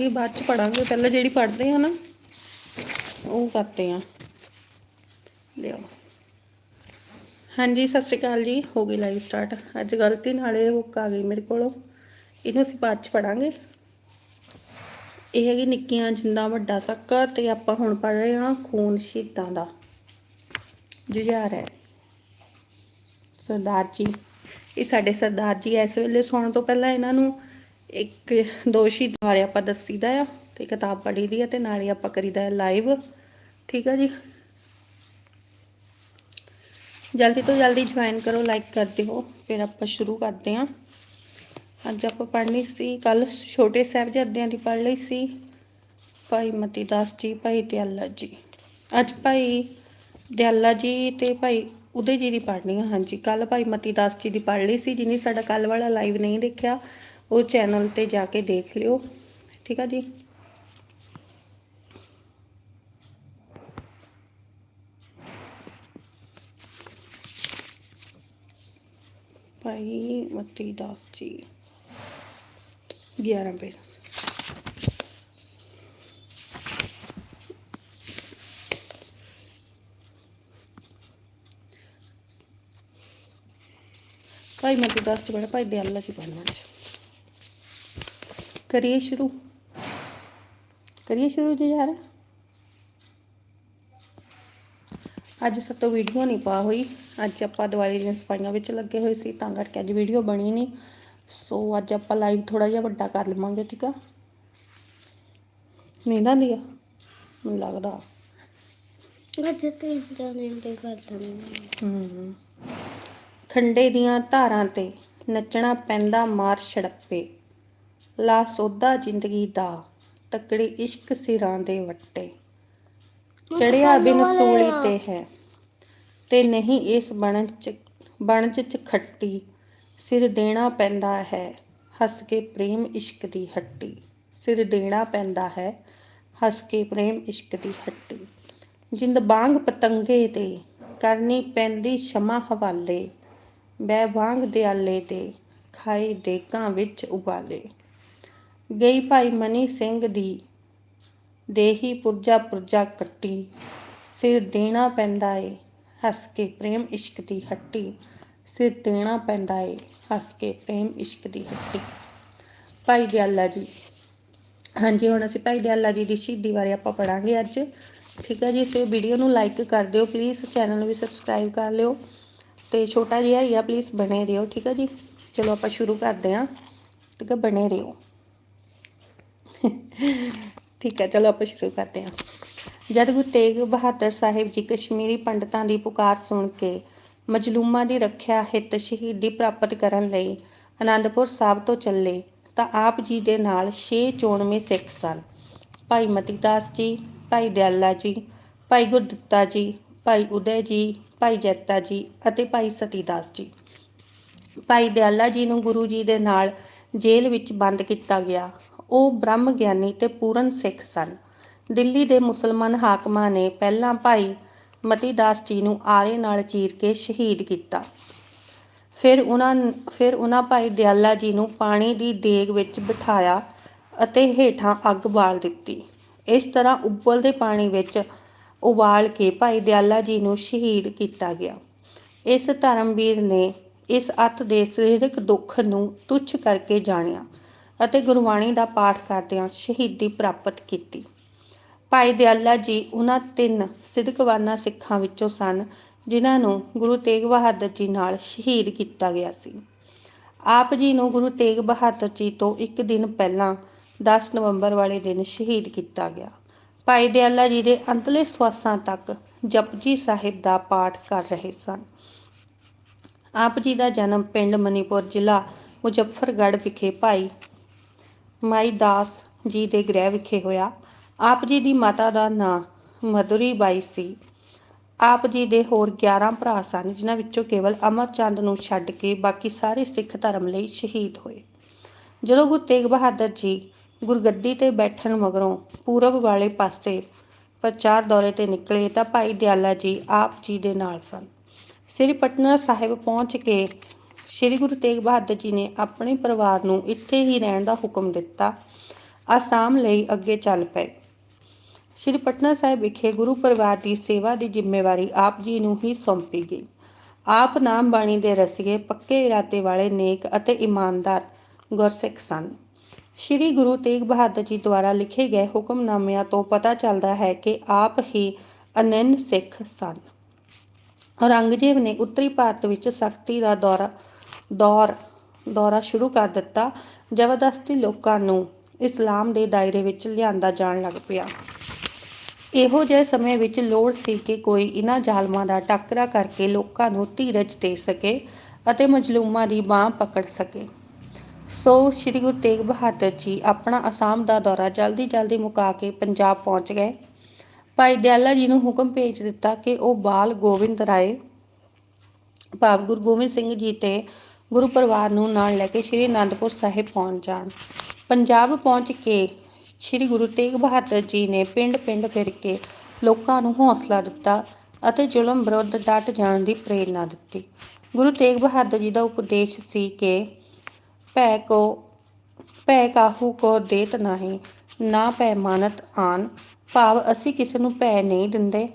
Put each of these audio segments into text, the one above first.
ਇਹ ਬਾਅਦ ਚ ਪੜਾਂਗੇ, ਪਹਿਲਾਂ ਜਿਹੜੀ ਪੜ੍ਹਦੇ ਆ ਨਾ, ਉਹ ਕਰਦੇ ਆ। ਲਿਓ। ਹਾਂਜੀ, ਸਤਿ ਸ਼੍ਰੀ ਅਕਾਲ ਜੀ, ਹੋ ਗਈ ਲਾਈਵ ਸਟਾਰਟ ਅੱਜ ਗਲਤੀ, ਨਾਲ ਇਹ ਬੁੱਕ ਆ ਗਈ ਮੇਰੇ ਕੋਲੋਂ। ਇਹਨੂੰ ਅਸੀਂ ਬਾਅਦ ਚ ਪੜਾਂਗੇ। ਇਹ ਹੈਗੀ ਨਿੱਕੀਆਂ ਜਿੰਦਾ ਵੱਡਾ ਸੱਕਾ, ਤੇ ਆਪਾਂ ਹੁਣ ਪੜ ਰਹੇ ਹਾਂ ਖੂਨ ਸ਼ਹੀਦਾਂ ਦਾ। ਜੁਝਾਰ ਹੈ। ਸਰਦਾਰ ਜੀ। ਇਹ ਸਾਡੇ ਸਰਦਾਰ ਜੀ, ਇਸ ਵੇਲੇ ਸੌਣ ਤੋਂ ਪਹਿਲਾਂ ਇਹਨਾਂ ਨੂੰ ਇੱਕ ਦੋ ਸ਼ਹੀਦਾਂ ਬਾਰੇ ਆਪਾਂ ਦੱਸੀਦਾ ਆ ਤੇ ਕਿਤਾਬ ਪੜ੍ਹੀ ਦੀ ਆ ਤੇ ਹੀ ਆਪਾਂ ਕਰੀਦਾ ਆ ਲਾਈਵ ਠੀਕ ਆ ਜੀ? ਜਲਦੀ ਤੋਂ ਜਲਦੀ ਜੁਆਇਨ ਕਰੋ ਲਾਈਕ ਕਰ ਦਿਓ ਫਿਰ ਆਪਾਂ ਸ਼ੁਰੂ ਕਰਦੇ ਹਾਂ। ਅੱਜ ਆਪਾਂ ਪੜ੍ਹਨੀ ਸੀ ਕੱਲ ਛੋਟੇ ਸਾਹਿਬਜ਼ਾਦਿਆਂ ਦੀ ਪੜ੍ਹ ਲਈ ਸੀ। ਭਾਈ ਮਤੀ ਦਾਸ ਜੀ, ਭਾਈ ਦਿਆਲਾ ਜੀ। ਅੱਜ ਭਾਈ ਦਿਆਲਾ ਜੀ ਤੇ ਭਾਈ ਉਦੇ ਜੀ ਦੀ ਪੜ੍ਹਨੀ ਆ, ਹਾਂਜੀ। ਕੱਲ ਭਾਈ ਮਤੀ ਦਾਸ ਜੀ ਦੀ ਪੜ੍ਹ ਲਈ ਸੀ ਜਿਹਨੇ ਸਾਡਾ ਕੱਲ ਵਾਲਾ ਲਾਈਵ ਨਹੀਂ ਦੇਖਿਆ। ਉਹ ਚੈਨਲ ਤੇ ਜਾ ਕੇ ਦੇਖ ਲਿਓ ਠੀਕ ਆ ਜੀ ਭਾਈ ਮਤੀ ਦਾਸ ਜੀ 11 ਪੇਜ ਭਾਈ ਮਤੀ ਦਾਸ ਜੀ ਬੜਾ ਭਾਈ ਦਿਆਲਾ ਜੀ ਪੜ੍ਹਨਾ ਅੱਜ ਕਰੀਏ ਸ਼ੁਰੂ? ਕਰੀਏ ਸ਼ੁਰੂ ਜੀ ਯਾਰ? ਅੱਜ ਸਭ ਤੋਂ ਵੀਡੀਓ ਨਹੀਂ ਪਾ ਹੋਈ। ਅੱਜ ਆਪਾਂ ਦੀਵਾਲੀ ਦੀਆਂ ਸਫਾਈਆਂ ਵਿੱਚ ਲੱਗੇ ਹੋਏ ਸੀ ਤਾਂ ਕਰਕੇ ਅੱਜ ਵੀਡੀਓ ਬਣੀ ਨਹੀਂ। ਸੋ ਅੱਜ ਆਪਾਂ ਲਾਈਵ ਥੋੜਾ ਜਿਹਾ ਵੱਡਾ ਕਰ ਲਵਾਂਗੇ ਠੀਕ ਆ? ਨੀਂਦ ਆਉਂਦੀ ਆ? ਮੈਨੂੰ ਲੱਗਦਾ। ਅੱਜ ਤੇ ਜਾਣੇ ਤੇ ਕਰ ਲੈਣੇ ਹਮ ਖੰਡੇ ਦੀਆਂ ਧਾਰਾਂ ਤੇ ਨੱਚਣਾ ਪੈਂਦਾ ਮਾਰ ਛੜੱਪੇ। ਲਾ ਸੋਧਾ ਜ਼ਿੰਦਗੀ ਦਾ, ਤਕੜੇ ਇਸ਼ਕ ਸਿਰਾਂ ਦੇ ਵੱਟੇ। ਚੜਿਆ ਬਿਨ ਸੂਲੀ ਤੇ ਹੈ, ਤੇ ਨਹੀਂ ਇਸ ਬਣ ਚ ਬਣਜ ਚ ਖੱਟੀ। ਸਿਰ ਦੇਣਾ ਪੈਂਦਾ ਹੈ, ਹੱਸ ਕੇ ਪ੍ਰੇਮ ਇਸ਼ਕ ਦੀ ਹੱਟੀ। ਸਿਰ ਦੇਣਾ ਪੈਂਦਾ ਹੈ, ਹੱਸ ਕੇ ਪ੍ਰੇਮ ਇਸ਼ਕ ਦੀ ਹੱਟੀ। ਜਿੰਦ ਬਾਂਗ ਪਤੰਗੇ ਤੇ, ਕਰਨੀ ਪੈਂਦੀ ਸ਼ਮਾ ਹਵਾਲੇ। ਬੈ ਵਾਂਗ ਦਿਆਲੇ ਤੇ, ਖਾਈ ਦੇਕਾਂ ਵਿੱਚ ਉਬਾਲੇ। ਗਈ ਭਾਈ ਮਨੀ ਸਿੰਘ ਦੀ। ਦੇਹੀ ਪੁਰਜਾ ਪੁਰਜਾ ਕੱਟੀ। ਸਿਰ ਦੇਣਾ ਪੈਂਦਾ ਏ, ਹੱਸ ਕੇ ਪ੍ਰੇਮ ਇਸ਼ਕ ਦੀ ਹੱਟੀ। ਸਿਰ ਦੇਣਾ ਪੈਂਦਾ ਏ, ਹੱਸ ਕੇ ਪ੍ਰੇਮ ਇਸ਼ਕ ਦੀ ਹੱਟੀ। ਭਾਈ ਦਿਆਲਾ ਜੀ। ਹਾਂਜੀ, ਹੁਣ ਅਸੀਂ ਭਾਈ ਦਿਆਲਾ ਜੀ ਦੀ ਸ਼ਹੀਦੀ ਬਾਰੇ ਆਪਾਂ ਪੜਾਂਗੇ ਅੱਜ। ਠੀਕ ਹੈ ਜੀ, ਇਸ ਵੀਡੀਓ ਨੂੰ ਲਾਈਕ ਕਰ ਦਿਓ ਪਲੀਜ਼ ਚੈਨਲ ਨੂੰ ਵੀ ਸਬਸਕ੍ਰਾਈਬ ਕਰ ਲਿਓ। ਤੇ ਛੋਟਾ ਜਿਹਾ ਹੀ ਆ ਪਲੀਜ਼ ਬਣੇ ਰਹੋ, ਠੀਕ ਹੈ ਜੀ? ਚਲੋ ਆਪਾਂ ਸ਼ੁਰੂ ਕਰਦੇ ਹਾਂ। ਠੀਕ ਹੈ ਬਣੇ ਰਹੋ। ਠੀਕ ਹੈ, ਚਲੋ ਆਪਾਂ ਸ਼ੁਰੂ ਕਰਦੇ ਹਾਂ। ਜਦ ਗੁਰੂ ਤੇਗ ਬਹਾਦਰ ਸਾਹਿਬ ਜੀ ਕਸ਼ਮੀਰੀ ਪੰਡਤਾਂ ਦੀ ਪੁਕਾਰ ਸੁਣ ਕੇ ਮਜਲੂਮਾਂ ਦੀ ਰੱਖਿਆ ਹਿੱਤ ਸ਼ਹੀਦੀ ਪ੍ਰਾਪਤ ਕਰਨ ਲਈ ਆਨੰਦਪੁਰ ਸਾਹਿਬ ਤੋਂ ਚੱਲੇ, ਤਾਂ ਆਪ ਜੀ ਦੇ ਨਾਲ ਛੇ ਚੋਣਵੇਂ ਸਿੱਖ ਸਨ। ਭਾਈ ਮਤੀ ਜੀ, ਭਾਈ ਦਿਆਲਾ ਜੀ, ਭਾਈ ਗੁਰਦਿੱਤਾ ਜੀ, ਭਾਈ ਉਦੈ ਜੀ, ਭਾਈ ਜੈਤਾ ਜੀ ਅਤੇ ਭਾਈ ਸਤੀਦਾਸ ਜੀ। ਭਾਈ ਦਿਆਲਾ ਜੀ ਨੂੰ ਗੁਰੂ ਜੀ ਦੇ ਨਾਲ ਜੇਲ੍ਹ ਵਿੱਚ ਬੰਦ ਕੀਤਾ ਗਿਆ। ਉਹ ਬ੍ਰਹਮ ਗਿਆਨੀ ਤੇ ਪੂਰਨ ਸਿੱਖ ਸਨ। ਦਿੱਲੀ ਦੇ ਮੁਸਲਮਾਨ ਹਾਕਮਾਂ ਨੇ ਪਹਿਲਾਂ ਭਾਈ ਮਤੀ ਦਾਸ ਜੀ ਨੂੰ ਆਰੇ ਨਾਲ ਚੀਰ ਕੇ ਸ਼ਹੀਦ ਕੀਤਾ। ਫਿਰ ਉਹਨਾਂ ਫਿਰ ਉਹਨਾਂ ਭਾਈ ਦਿਆਲਾ ਜੀ ਨੂੰ ਪਾਣੀ ਦੀ ਦੇਗ ਵਿੱਚ ਬਿਠਾਇਆ ਅਤੇ ਹੇਠਾਂ ਅੱਗ ਬਾਲ ਦਿੱਤੀ। ਇਸ ਤਰ੍ਹਾਂ ਉਬਲਦੇ ਪਾਣੀ ਵਿੱਚ ਉਬਾਲ ਕੇ ਭਾਈ ਦਿਆਲਾ ਜੀ ਨੂੰ ਸ਼ਹੀਦ ਕੀਤਾ ਗਿਆ। ਇਸ ਧਰਮਵੀਰ ਨੇ ਇਸ ਅੱਤ ਦੇ ਸਰੀਰਕ ਦੁੱਖ ਨੂੰ ਤੁੱਛ ਕਰਕੇ ਜਾਣਿਆ। ਅਤੇ ਗੁਰਬਾਣੀ ਦਾ ਪਾਠ ਕਰਦਿਆਂ ਸ਼ਹੀਦੀ ਪ੍ਰਾਪਤ ਕੀਤੀ। ਭਾਈ ਦਿਆਲਾ ਜੀ ਉਹਨਾਂ ਤਿੰਨ ਸਿੱਧਕਵਾਨਾ ਸਿੱਖਾਂ ਵਿੱਚੋਂ ਸਨ, ਜਿਨ੍ਹਾਂ ਨੂੰ ਗੁਰੂ ਤੇਗ ਬਹਾਦਰ ਜੀ ਨਾਲ ਸ਼ਹੀਦ ਕੀਤਾ ਗਿਆ ਸੀ। ਆਪ ਜੀ ਨੂੰ ਗੁਰੂ ਤੇਗ ਬਹਾਦਰ ਜੀ ਤੋਂ ਇੱਕ ਦਿਨ ਪਹਿਲਾਂ 10 ਨਵੰਬਰ ਵਾਲੇ ਦਿਨ ਸ਼ਹੀਦ ਕੀਤਾ ਗਿਆ। ਭਾਈ ਦਿਆਲਾ ਜੀ ਦੇ ਅੰਤਲੇ ਸਵਾਸਾਂ ਤੱਕ ਜਪਜੀ ਸਾਹਿਬ ਦਾ ਪਾਠ ਕਰ ਰਹੇ ਸਨ। ਆਪ ਜੀ ਦਾ ਜਨਮ ਪਿੰਡ ਮਨੀਪੁਰ ਜ਼ਿਲ੍ਹਾ ਮੁਜ਼ੱਫਰਗੜ੍ਹ ਵਿਖੇ ਭਾਈ ਮਾਈ ਦਾਸ ਜੀ ਦੇ ਗ੍ਰਹਿ ਵਿਖੇ ਹੋਇਆ। ਆਪ ਜੀ ਦੀ ਮਾਤਾ ਦਾ ਨਾਂ ਮਧੁਰੀ ਬਾਈ ਸੀ। ਆਪ ਜੀ ਦੇ ਹੋਰ 11 ਭਰਾ ਸਨ, ਜਿਨ੍ਹਾਂ ਵਿੱਚੋਂ ਕੇਵਲ ਅਮਰਚੰਦ ਨੂੰ ਛੱਡ ਕੇ ਬਾਕੀ ਸਾਰੇ ਸਿੱਖ ਧਰਮ ਲਈ ਸ਼ਹੀਦ ਹੋਏ। ਜਦੋਂ ਗੁਰੂ ਤੇਗ ਬਹਾਦਰ ਜੀ ਗੁਰਗੱਦੀ ਤੇ ਬੈਠਣ ਮਗਰੋਂ ਪੂਰਬ ਵਾਲੇ ਪਾਸੇ ਪ੍ਰਚਾਰ ਦੌਰੇ ਤੇ ਨਿਕਲੇ ਤਾਂ ਭਾਈ ਦਿਆਲਾ ਜੀ ਆਪ ਜੀ ਦੇ ਨਾਲ ਸਨ। ਸ੍ਰੀ ਪਟਨਾ ਸਾਹਿਬ ਪਹੁੰਚ ਕੇ ਸ੍ਰੀ ਗੁਰੂ ਤੇਗ ਬਹਾਦਰ ਜੀ ਨੇ ਆਪਣੇ ਪਰਿਵਾਰ ਨੂੰ ਇੱਥੇ ਹੀ ਰਹਿਣ ਦਾ ਹੁਕਮ ਦਿੱਤਾ। ਆਸਾਮ ਲਈ ਅੱਗੇ ਚੱਲ ਪਏ। ਸ਼੍ਰੀ ਪਟਨਾ ਸਾਹਿਬ ਵਿਖੇ ਗੁਰੂ ਪਰਿਵਾਰ ਦੀ ਸੇਵਾ ਦੀ ਜ਼ਿੰਮੇਵਾਰੀ ਆਪ ਜੀ ਨੂੰ ਹੀ ਸੌਂਪੀ ਗਈ। ਆਪ ਨਾਮ ਬਾਣੀ ਦੇ ਰਸੀਏ ਪੱਕੇ ਇਰਾਦੇ ਵਾਲੇ ਨੇਕ ਅਤੇ ਇਮਾਨਦਾਰ ਗੁਰਸਿੱਖ ਸਨ। ਸ਼੍ਰੀ ਗੁਰੂ ਤੇਗ ਬਹਾਦਰ ਜੀ ਦੁਆਰਾ ਲਿਖੇ ਗਏ ਹੁਕਮਨਾਮਿਆਂ ਤੋਂ ਪਤਾ ਚੱਲਦਾ ਹੈ ਕਿ ਆਪ ਹੀ ਅਨੰਨ ਸਿੱਖ ਸਨ। ਔਰੰਗਜ਼ੇਬ ਨੇ ਉੱਤਰੀ ਭਾਰਤ ਵਿੱਚ ਸਖਤੀ ਦਾ ਦੌਰਾ ਦੌਰ, ਦੌਰਾ ਸ਼ੁਰੂ ਕਰ ਦਿੱਤਾ। ਜ਼ਬਰਦਸਤੀ ਲੋਕਾਂ ਨੂੰ ਇਸਲਾਮ ਦੇ ਦਾਇਰੇ ਵਿੱਚ ਲਿਆਂਦਾ ਜਾਣ ਲੱਗ ਪਿਆ। ਇਹੋ ਜਿਹੇ ਸਮੇਂ ਵਿੱਚ ਲੋੜ ਸੀ ਕਿ ਕੋਈ ਇਹਨਾਂ ਜ਼ਾਲਮਾਂ ਦਾ ਟਾਕਰਾ ਕਰਕੇ ਲੋਕਾਂ ਨੂੰ ਧੀਰਜ ਦੇ ਸਕੇ ਅਤੇ ਮਜਲੂਮਾਂ ਦੀ ਬਾਹ ਪਕੜ ਸਕੇ। ਸੋ ਸ੍ਰੀ ਗੁਰੂ ਤੇਗ ਬਹਾਦਰ ਜੀ ਆਪਣਾ ਅਸਾਮ ਦਾ ਦੌਰਾ ਜਲਦੀ ਜਲਦੀ ਮੁਕਾ ਕੇ ਪੰਜਾਬ ਪਹੁੰਚ ਗਏ। ਭਾਈ ਦਿਆਲਾ ਜੀ ਨੂੰ ਹੁਕਮ ਭੇਜ ਦਿੱਤਾ ਕਿ ਉਹ ਬਾਲ ਗੋਬਿੰਦ ਰਾਏ, ਭਾਵ ਗੁਰੂ ਗੋਬਿੰਦ ਸਿੰਘ ਜੀ ਤੇ ਗੁਰੂ ਪਰਿਵਾਰ ਨੂੰ ਨਾਲ ਲੈ ਕੇ ਸ੍ਰੀ ਅਨੰਦਪੁਰ ਸਾਹਿਬ ਪਹੁੰਚ ਜਾਣ। ਪੰਜਾਬ ਪਹੁੰਚ ਕੇ ਸ੍ਰੀ ਗੁਰੂ ਤੇਗ ਬਹਾਦਰ ਜੀ ਨੇ ਪਿੰਡ-ਪਿੰਡ ਫਿਰ ਕੇ ਲੋਕਾਂ ਨੂੰ ਹੌਸਲਾ ਦਿੱਤਾ ਅਤੇ ਜ਼ੁਲਮ ਵਿਰੁੱਧ ਡਟ ਜਾਣ ਦੀ ਪ੍ਰੇਰਨਾ ਦਿੱਤੀ। ਗੁਰੂ ਤੇਗ ਬਹਾਦਰ ਜੀ ਦਾ ਉਪਦੇਸ਼ ਸੀ ਕਿ ਭੈ ਕੋ, ਭੈ ਕਾਹੂ ਕੋ ਦੇਤ ਨਹੀਂ, ਨਾ ਭੈ ਮਾਨਤ ਆਨ, ਭਾਵ ਅਸੀਂ ਕਿਸੇ ਨੂੰ ਭੈ ਨਹੀਂ ਦਿੰਦੇ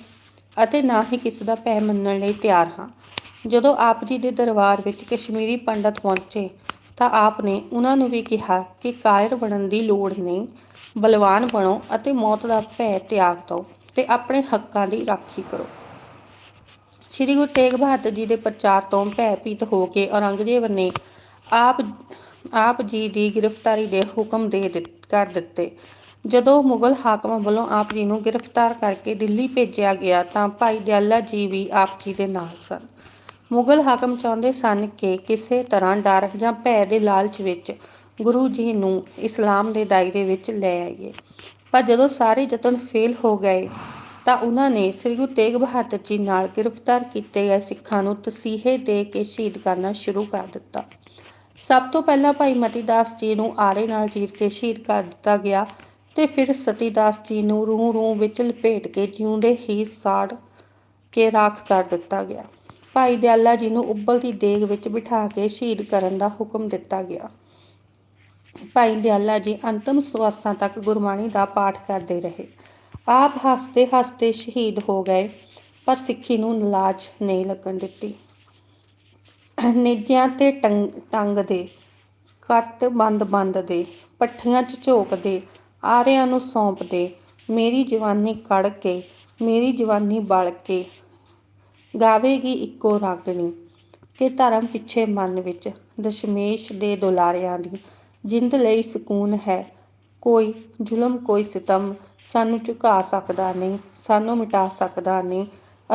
ਅਤੇ ਨਾ ਹੀ ਕਿਸੇ ਦਾ ਭੈ ਮੰਨਣ ਲਈ ਤਿਆਰ ਹਾਂ। ਜਦੋਂ ਆਪ ਜੀ ਦੇ ਦਰਬਾਰ ਵਿੱਚ ਕਸ਼ਮੀਰੀ ਪੰਡਤ ਪਹੁੰਚੇ, ਤਾਂ ਆਪ ਨੇ ਉਹਨਾਂ ਨੂੰ ਵੀ ਕਿਹਾ ਕਿ ਕਾਇਰ ਬਣਨ ਦੀ ਲੋੜ ਨਹੀਂ, ਬਲਵਾਨ ਬਣੋ ਅਤੇ ਮੌਤ ਦਾ ਭੈ ਤਿਆਗ ਦਿਓ ਤੇ ਆਪਣੇ ਹੱਕਾਂ ਦੀ ਰਾਖੀ ਕਰੋ। ਸ਼੍ਰੀ ਗੁਰੂ ਤੇਗ ਬਹਾਦਰ ਜੀ ਦੇ ਪ੍ਰਚਾਰ ਤੋਂ ਭੈਭੀਤ ਹੋ ਕੇ ਔਰੰਗਜ਼ੇਬ ਨੇ ਆਪ ਆਪ ਜੀ ਦੀ ਗ੍ਰਿਫਤਾਰੀ ਦੇ ਹੁਕਮ ਦੇ ਦਿੱਤ- ਕਰ ਦਿੱਤੇ। ਜਦੋਂ ਮੁਗਲ ਹਾਕਮਾਂ ਵੱਲੋਂ ਆਪ ਜੀ ਨੂੰ ਗ੍ਰਿਫਤਾਰ ਕਰਕੇ ਦਿੱਲੀ ਭੇਜਿਆ ਗਿਆ, ਤਾਂ ਭਾਈ ਦਿਆਲਾ ਜੀ ਵੀ ਆਪ ਜੀ ਦੇ ਨਾਲ ਸਨ। ਮੁਗਲ ਹਾਕਮ ਚਾਹੁੰਦੇ ਸਨ ਕਿ ਕਿਸੇ ਤਰ੍ਹਾਂ ਡਰ ਜਾਂ ਭੈ ਦੇ ਲਾਲਚ ਵਿੱਚ ਗੁਰੂ ਜੀ ਨੂੰ ਇਸਲਾਮ ਦੇ ਦਾਇਰੇ ਵਿੱਚ ਲੈ ਆਈਏ। ਪਰ ਜਦੋਂ ਸਾਰੇ ਯਤਨ ਫੇਲ ਹੋ ਗਏ, ਤਾਂ ਉਹਨਾਂ ਨੇ ਸ੍ਰੀ ਗੁਰੂ ਤੇਗ ਬਹਾਦਰ ਜੀ ਨਾਲ ਗ੍ਰਿਫਤਾਰ ਕੀਤੇ ਗਏ ਸਿੱਖਾਂ ਨੂੰ ਤਸੀਹੇ ਦੇ ਕੇ ਸ਼ਹੀਦ ਕਰਨਾ ਸ਼ੁਰੂ ਕਰ ਦਿੱਤਾ। ਸਭ ਤੋਂ ਪਹਿਲਾਂ ਭਾਈ ਮਤੀ ਦਾਸ ਜੀ ਨੂੰ ਆਰੇ ਨਾਲ ਚੀਰ ਕੇ ਸ਼ਹੀਦ ਕਰ ਦਿੱਤਾ ਗਿਆ ਤੇ ਫਿਰ ਸਤੀ ਦਾਸ ਜੀ ਨੂੰ ਰੂਹ ਰੂਹ ਵਿੱਚ ਲਪੇਟ ਕੇ ਜਿਉਂਦੇ ਹੀ ਸਾੜ ਕੇ ਰਾਖ ਕਰ ਦਿੱਤਾ ਗਿਆ। ਭਾਈ ਦਿਆਲਾ ਜੀ ਨੂੰ ਉਬਲਦੀ ਦੇਗ ਵਿੱਚ ਬਿਠਾ ਕੇ ਸ਼ਹੀਦ ਕਰਨ ਦਾ ਹੁਕਮ ਦਿੱਤਾ ਗਿਆ। ਭਾਈ ਦਿਆਲਾ ਜੀ ਅੰਤਮ ਸਵਾਸਾਂ ਤੱਕ ਗੁਰਬਾਣੀ ਦਾ ਪਾਠ ਕਰਦੇ ਰਹੇ। ਆਪ ਹੱਸਦੇ ਹੱਸਦੇ ਸ਼ਹੀਦ ਹੋ ਗਏ, ਪਰ ਸਿੱਖੀ ਨੂੰ ਲਾਜ ਨਹੀਂ ਲੱਗਣ ਦਿੱਤੀ। ਨੇਜਿਆਂ ਤੇ ਟੰਗ ਟੰਗ ਦੇ, ਕੱਟ ਬੰਦ ਬੰਦ ਦੇ, ਪੱਠੀਆਂ 'ਚ ਝੋਕਦੇ ਆਰਿਆਂ ਨੂੰ ਸੌਂਪਦੇ ਮੇਰੀ ਜਵਾਨੀ ਕੜ ਕੇ, ਮੇਰੀ ਜਵਾਨੀ ਬਲ ਕੇ ਗਾਵੇਗੀ ਇੱਕੋ ਰਾਗਣੀ ਕਿ ਧਰਮ ਪਿੱਛੇ ਮਨ ਵਿੱਚ ਦਸ਼ਮੇਸ਼ ਦੇ ਦੁਲਾਰਿਆਂ ਦੀ ਜਿੰਦ ਲਈ ਸਕੂਨ ਹੈ। ਕੋਈ ਜ਼ੁਲਮ, ਕੋਈ ਸਿਤਮ ਸਾਨੂੰ ਝੁਕਾ ਸਕਦਾ ਨਹੀਂ, ਸਾਨੂੰ ਮਿਟਾ ਸਕਦਾ ਨਹੀਂ।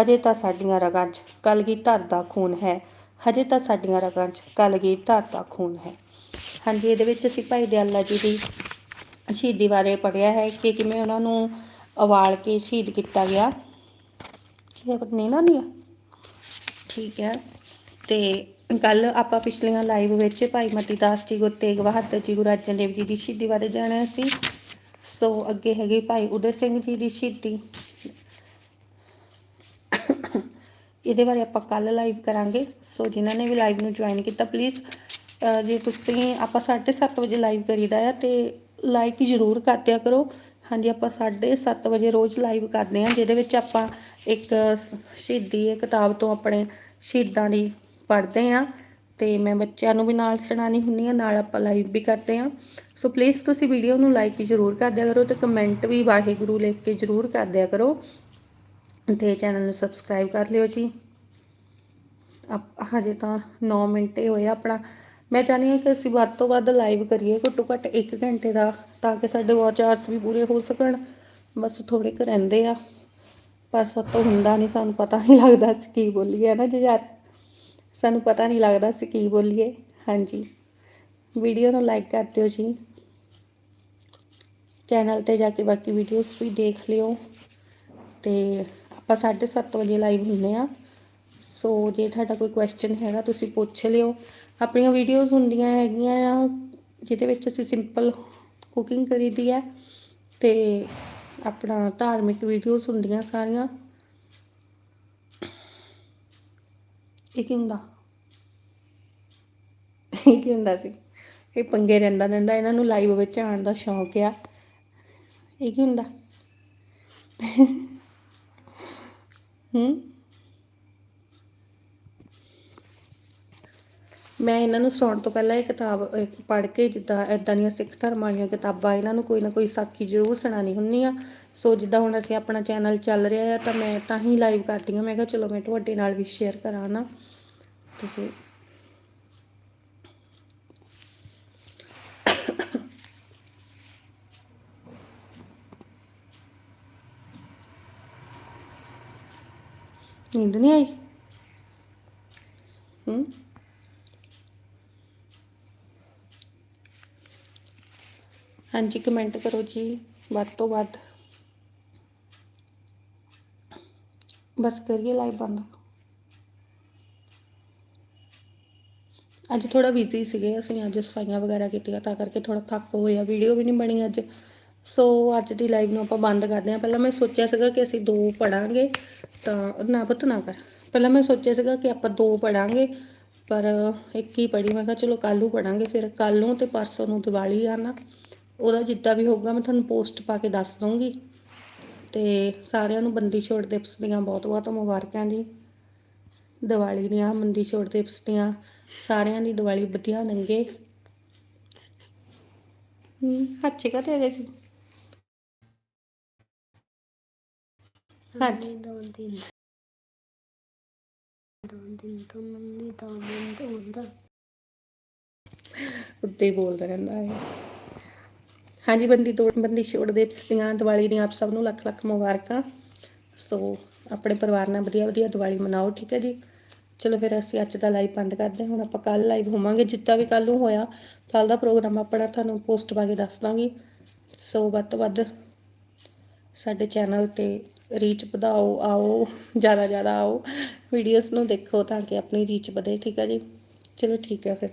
ਅਜੇ ਤਾਂ ਸਾਡੀਆਂ ਰਗਾਂ 'ਚ ਕਲਗੀਧਰ ਦਾ ਖੂਨ ਹੈ। ਹਜੇ ਤਾਂ ਸਾਡੀਆਂ ਰਗਾਂ 'ਚ ਕਲਗੀਧਰ ਦਾ ਖੂਨ ਹੈ। ਹਾਂਜੀ, ਇਹਦੇ ਵਿੱਚ ਅਸੀਂ ਭਾਈ ਦਿਆਲਾ ਜੀ ਦੀ ਸ਼ਹੀਦੀ ਬਾਰੇ ਪੜ੍ਹਿਆ ਹੈ ਕਿ ਕਿਵੇਂ ਉਹਨਾਂ ਨੂੰ ਉਬਾਲ ਕੇ ਸ਼ਹੀਦ ਕੀਤਾ ਗਿਆ। ਕੀ ਨਹੀਂ ਨਾ ਨਹੀਂ ਠੀਕ ਹੈ। ਤੇ ਕੱਲ ਆਪਾਂ ਪਿਛਲੀਆਂ ਲਾਈਵ ਵਿੱਚ ਭਾਈ ਮਤੀ ਦਾਸ ਜੀ, ਗੁਰੂ ਤੇਗ ਬਹਾਦਰ ਜੀ, ਗੁਰੂ ਅਰਜਨ ਦੇਵ ਜੀ ਦੀ ਸ਼ਹੀਦੀ ਬਾਰੇ ਜਾਣਿਆ ਸੀ। ਸੋ ਅੱਗੇ ਹੈਗੇ ਭਾਈ ਉਦੈ ਸਿੰਘ ਜੀ ਦੀ ਸ਼ਹੀਦੀ। ਇਹਦੇ ਬਾਰੇ ਆਪਾਂ ਕੱਲ ਲਾਈਵ ਕਰਾਂਗੇ। ਸੋ ਜਿਨ੍ਹਾਂ ਨੇ ਵੀ ਲਾਈਵ ਨੂੰ ਜੁਆਇਨ ਕੀਤਾ ਪਲੀਜ਼ ਜੇ ਤੁਸੀਂ, ਆਪਾਂ 7:30 ਵਜੇ ਲਾਈਵ ਕਰੀਦਾ ਆ, ਤੇ ਲਾਈਕ ਜ਼ਰੂਰ ਕਰ ਦਿਆ ਕਰੋ। ਹਾਂਜੀ, ਆਪਾਂ 7:30 ਵਜੇ ਰੋਜ਼ ਲਾਈਵ ਕਰਦੇ ਹਾਂ, ਜਿਹਦੇ ਵਿੱਚ ਆਪਾਂ ਇੱਕ ਸ਼ਹੀਦੀ ਇਹ ਕਿਤਾਬ ਤੋਂ ਆਪਣੇ ਸ਼ਹੀਦਾਂ ਦੀ ਪੜ੍ਹਦੇ ਹਾਂ ਤੇ ਮੈਂ ਬੱਚਿਆਂ ਨੂੰ ਵੀ ਨਾਲ ਸੁਣਾਉਣੀ ਹੁੰਦੀ ਆ ਨਾਲ ਆਪਾਂ ਲਾਈਵ ਵੀ ਕਰਦੇ ਹਾਂ। ਸੋ ਪਲੀਜ਼ ਤੁਸੀਂ ਵੀਡੀਓ ਨੂੰ ਲਾਈਕ ਜ਼ਰੂਰ ਕਰ ਦਿਆ ਕਰੋ ਤੇ ਕਮੈਂਟ ਵੀ ਵਾਹਿਗੁਰੂ ਲਿਖ ਕੇ ਜ਼ਰੂਰ ਕਰ ਦਿਆ ਕਰੋ ਤੇ ਚੈਨਲ ਨੂੰ ਸਬਸਕ੍ਰਾਈਬ ਕਰ ਲਿਓ ਜੀ। ਆਪ, ਹਜੇ ਤਾਂ 9 ਮਿੰਟ ਹੀ ਹੋਏ ਆ ਆਪਣਾ। ਮੈਂ ਚਾਹੁੰਦੀ ਹਾਂ ਕਿ ਅਸੀਂ ਵੱਧ ਤੋਂ ਵੱਧ ਲਾਈਵ ਕਰੀਏ ਘੱਟੋ ਘੱਟ 1 ਘੰਟੇ ਦਾ ਤਾਂ ਕਿ ਸਾਡੇ ਵਾਚ ਆਵਰਸ ਵੀ ਪੂਰੇ ਹੋ ਸਕਣ ਬਸ ਥੋੜੇ ਕੁ ਰਹਿੰਦੇ ਆ ਪਰ ਸਾਤੋਂ ਹੁੰਦਾ ਨਹੀਂ ਸਾਨੂੰ ਪਤਾ ਨਹੀਂ ਲੱਗਦਾ ਅਸੀਂ ਕੀ ਬੋਲੀਏ ਨਾ ਜੀ ਯਾਰ ਸਾਨੂੰ ਪਤਾ ਨਹੀਂ ਲੱਗਦਾ ਅਸੀਂ ਕੀ ਬੋਲੀਏ ਹਾਂਜੀ ਵੀਡੀਓ ਨੂੰ ਲਾਈਕ ਕਰ ਦਿਓ ਜੀ ਚੈਨਲ ਤੇ ਜਾ ਕੇ ਬਾਕੀ ਵੀਡੀਓਜ਼ ਵੀ ਦੇਖ ਲਿਓ ਤੇ ਆਪਾਂ 7:30 ਵਜੇ ਲਾਈਵ ਹੁੰਨੇ ਆ ਸੋ ਜੇ ਤੁਹਾਡਾ ਕੋਈ ਕੁਐਸਚਨ ਹੈਗਾ, ਤੁਸੀਂ ਪੁੱਛ ਲਿਓ। ਆਪਣੀਆਂ ਵੀਡੀਓਜ਼ ਹੁੰਦੀਆਂ ਹੈਗੀਆਂ ਆ, ਜਿਹਦੇ ਵਿੱਚ ਅਸੀਂ ਸਿੰਪਲ ਕੁਕਿੰਗ ਕਰੀਦੀ ਹੈ ਤੇ ਆਪਣਾ ਧਾਰਮਿਕ ਵੀਡੀਓਜ਼ ਹੁੰਦੀਆਂ ਸਾਰੀਆਂ। ਇਹ ਕੀ ਹੁੰਦਾ? ਇਹ ਕੀ ਹੁੰਦਾ ਸੀ? ਇਹ ਪੰਗੇ ਰਹਿੰਦਾ ਰਹਿੰਦਾ, ਇਹਨਾਂ ਨੂੰ ਲਾਈਵ ਵਿੱਚ ਆਉਣ ਦਾ ਸ਼ੌਂਕ ਆ। ਇਹ ਕੀ ਹੁੰਦਾ? ਹੂੰ? ਮੈਂ ਇਹਨਾਂ ਨੂੰ ਸੌਣ ਤੋਂ ਪਹਿਲਾਂ ਇਹ ਕਿਤਾਬ ਪੜ੍ਹ ਕੇ ਜਿੱਦਾਂ ਇਦਾਂ ਦੀਆਂ ਸਿੱਖ ਧਰਮ ਵਾਲੀਆਂ ਕਿਤਾਬਾਂ ਇਹਨਾਂ ਨੂੰ ਕੋਈ ਨਾ ਕੋਈ ਸਾਖੀ ਜ਼ਰੂਰ ਸੁਣਾਉਣੀ ਹੁੰਦੀ ਆ। ਸੋ ਜਿੱਦਾਂ ਹੁਣ ਅਸੀਂ ਆਪਣਾ ਚੈਨਲ ਚੱਲ ਰਿਹਾ ਆ ਤਾਂ ਮੈਂ ਤਾਂ ਹੀ ਲਾਈਵ ਕਰਦੀ ਹਾਂ। ਮੈਂ ਕਿਹਾ ਚਲੋ ਮੈਂ ਤੁਹਾਡੇ ਨਾਲ ਵੀ ਸ਼ੇਅਰ ਕਰਾਂ ਨਾ। ਤੇ ਨੀਂਦ ਨਹੀਂ ਆਈ? ਹੂੰ? ਹਾਂਜੀ ਕਮੈਂਟ ਕਰੋ ਜੀ, ਵੱਧ ਤੋਂ ਵੱਧ। ਬਸ ਕਰੀਏ ਲਾਈਵ ਬੰਦ। ਅੱਜ ਥੋੜਾ ਬਿਜ਼ੀ ਸੀਗੇ, ਅਸੀਂ ਅੱਜ ਸਫਾਈਆਂ ਵਗੈਰਾ ਕੀਤੀਆਂ, ਤਾਂ ਕਰਕੇ ਥੋੜਾ ਥੱਕ ਹੋਇਆ ਵੀਡੀਓ ਵੀ ਨਹੀਂ ਬਣੀ ਅੱਜ। ਸੋ ਅੱਜ ਦੀ ਲਾਈਵ ਨੂੰ ਆਪਾਂ ਬੰਦ ਕਰਦੇ ਹਾਂ ਪਹਿਲਾਂ ਮੈਂ ਸੋਚਿਆ ਸੀਗਾ ਕਿ ਅਸੀਂ ਦੋ ਪੜਾਂਗੇ ਤਾਂ ਨਾ ਪੁੱਤ, ਨਾ ਕਰ। ਪਹਿਲਾਂ ਮੈਂ ਸੋਚਿਆ ਸੀਗਾ ਕਿ ਆਪਾਂ ਦੋ ਪੜਾਂਗੇ ਪਰ ਇੱਕ ਹੀ ਪੜੀ ਮੈਂ ਕਿਹਾ ਚਲੋ ਕੱਲ੍ਹ ਨੂੰ ਪੜਾਂਗੇ ਫਿਰ ਕੱਲ੍ਹ ਨੂੰ ਤੇ ਪਰਸੋਂ ਨੂੰ ਦੀਵਾਲੀ ਆ ਨਾ। ਉਹਦਾ ਜਿੱਦਾਂ ਵੀ ਹੋਊਗਾ ਮੈਂ ਤੁਹਾਨੂੰ ਪੋਸਟ ਪਾ ਕੇ ਦੱਸ ਦੂੰਗੀ ਤੇ ਸਾਰਿਆਂ ਨੂੰ ਬੰਦੀ ਛੋੜ ਦਿਵਸ ਦੀਆਂ ਬਹੁਤ ਬਹੁਤ ਮੁਬਾਰਕਾਂ ਜੀ। ਦੀਵਾਲੀ ਦੀਆਂ ਬੰਦੀ ਛੋੜ ਦਿਵਸ ਦੀਆਂ ਸਾਰਿਆਂ ਦੀ ਦੀਵਾਲੀ ਵਧੀਆ ਲੰਘੇ ਹੂੰ ਹੱਥ ਕਾ ਤੇ ਗਏ ਸੀ? ਹਾਂਜੀ। ਦੋ ਦਿਨ। ਦੋ ਦਿਨ ਤੋਂ ਮੰਮੀ ਦੋ ਦਿਨ ਤੋਂ ਹੁੰਦਾ ਉੱਤੇ ਹੀ ਬੋਲਦਾ ਰਹਿੰਦਾ ਹੈ ਹਾਂਜੀ, ਬੰਦੀ ਤੋੜ ਬੰਦੀ ਛੋੜ ਦੇ ਦੀਆਂ ਦੀਵਾਲੀ ਦੀਆਂ ਆਪ ਸਭ ਨੂੰ ਲੱਖ ਲੱਖ ਮੁਬਾਰਕਾਂ। ਸੋ ਆਪਣੇ ਪਰਿਵਾਰ ਨਾਲ ਵਧੀਆ ਵਧੀਆ ਦੀਵਾਲੀ ਮਨਾਓ, ਠੀਕ ਹੈ ਜੀ? ਚਲੋ ਫਿਰ ਅਸੀਂ ਅੱਜ ਦਾ ਲਾਈਵ ਬੰਦ ਕਰਦੇ ਹਾਂ। ਹੁਣ ਆਪਾਂ ਕੱਲ ਲਾਈਵ ਹੋਵਾਂਗੇ, ਜਿੱਦਾਂ ਵੀ ਕੱਲ ਨੂੰ ਹੋਇਆ। ਕੱਲ ਦਾ ਪ੍ਰੋਗਰਾਮ ਆਪਣਾ ਤੁਹਾਨੂੰ ਪੋਸਟ ਪਾ ਕੇ ਦੱਸ ਦਾਂਗੀ। ਸੋ ਵੱਧ ਤੋਂ ਵੱਧ ਸਾਡੇ ਚੈਨਲ ਤੇ ਰੀਚ ਵਧਾਓ, ਆਓ, ਜ਼ਿਆਦਾ ਜ਼ਿਆਦਾ ਆਓ। ਵੀਡੀਓਜ਼ ਨੂੰ ਦੇਖੋ ਤਾਂ ਕਿ ਆਪਣੀ ਰੀਚ ਵਧੇ, ਠੀਕ ਹੈ ਜੀ? ਚਲੋ ਠੀਕ ਹੈ ਫਿਰ।